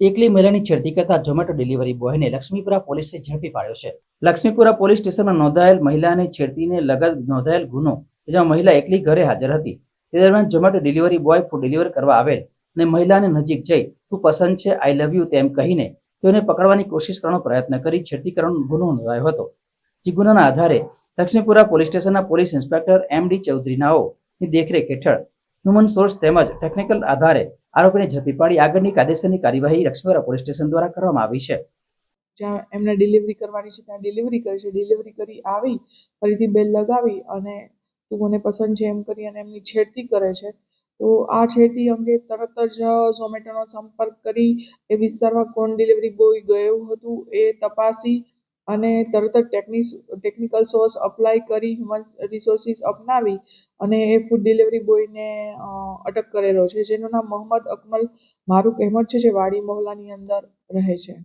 એકલી મહિલાની છેડતી કરતા ઝોમેટો ડિલિવરી બોયને લક્ષ્મીપુરા પોલીસે ઝડપી પાડ્યો છે. લક્ષ્મીપુરા પોલીસ સ્ટેશનમાં નોંધાયેલ મહિલાને છેડતીને લગત નોંધાયેલ ગુનો, જેમાં મહિલા એકલી ઘરે હાજર હતી. તે દરમિયાન Zomato delivery boy food deliver કરવા આવેલ અને મહિલાને નજીક જઈ, તું પસંદ છે, આઈ લવ યુ, તેમ કહીને તેઓને પકડવાની કોશિશ કરવાનો પ્રયત્ન કરી છેડતી કરવાનો ગુનો નોંધાયો હતો. જે ગુનાના આધારે લક્ષ્મીપુરા પોલીસ સ્ટેશનના પોલીસ ઇન્સ્પેક્ટર એમ ડી ચૌધરીનાઓની દેખરેખ હેઠળ હ્યુમન સોર્સ તેમજ ટેકનિકલ આધારે આરોપીને ઝડપી પાડી આગળની કાયદેસરની કાર્યવાહી લક્ષ્મીપુરા પોલીસ સ્ટેશન દ્વારા કરવામાં આવી છે. જ્યાં એમને ડિલિવરી કરવાની છે, ત્યાં ડિલિવરી કરી છે. ડિલિવરી કરી આવી, ફરીથી બેલ લગાવી અને તું મને પસંદ છે એમ કરી અને એમની છેડતી કરે છે. તો આ છેડતી અંગે તરત જ ઝોમેટોનો સંપર્ક કરી એ વિસ્તારમાં કોણ ડિલિવરી બોય ગયું હતું એ તપાસી અને તરત જ ટેકનિક ટેકનિકલ સોર્સ અપ્લાય કરી હ્યુમન રિસોર્સિસ અપનાવી અને એ ફૂડ ડિલિવરી બોયને અટક કરેલો છે, જેનું નામ મોહમ્મદ અકમલ મારૂક અહેમદ છે, જે વાડી મહોલ્લાની અંદર રહે છે.